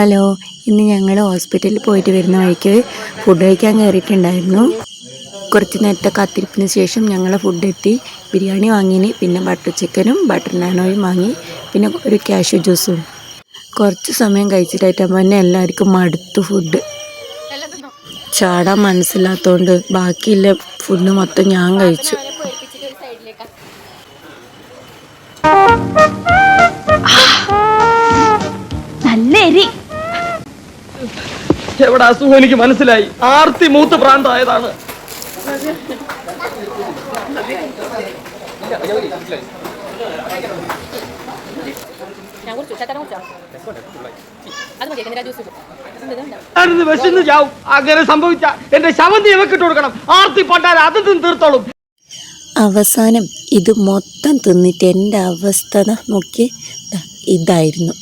Hello ഇന്ന് ഞങ്ങൾ ഹോസ്പിറ്റലിൽ പോയിട്ട് വരുന്ന വഴിക്ക് ഫുഡ് കഴിക്കാൻ കയറിയിട്ടുണ്ടായിരുന്നു കുറച്ച് നേരത്തെ കാത്തിരിപ്പിന് ശേഷം ഞങ്ങൾ ഫുഡ് എത്തി. ബിരിയാണി വാങ്ങിന് പിന്നെ ബട്ടർ ചിക്കനും ബട്ടർ നാനോയും വാങ്ങി പിന്നെ ഒരു കാഷ്യൂ ജ്യൂസും കുറച്ച് സമയം കഴിച്ചിട്ടായിട്ടാകുമ്പോൾ തന്നെ എല്ലാവർക്കും മടുത്തു ഫുഡ് ചാടാൻ മനസ്സില്ലാത്തതുകൊണ്ട് ബാക്കിയുള്ള ഫുഡ് മൊത്തം ഞാൻ കഴിച്ചു. നല്ല എരി എവിടെ അസുഖം എനിക്ക് മനസ്സിലായി? ആർത്തി മൂത്ത് പ്രാന്തായതാണ്. അങ്ങനെ സംഭവിച്ച തീർത്തോളും. അവസാനം ഇത് മൊത്തം തിന്നിട്ട് എന്റെ അവസ്ഥ നോക്കി ഇതായിരുന്നു.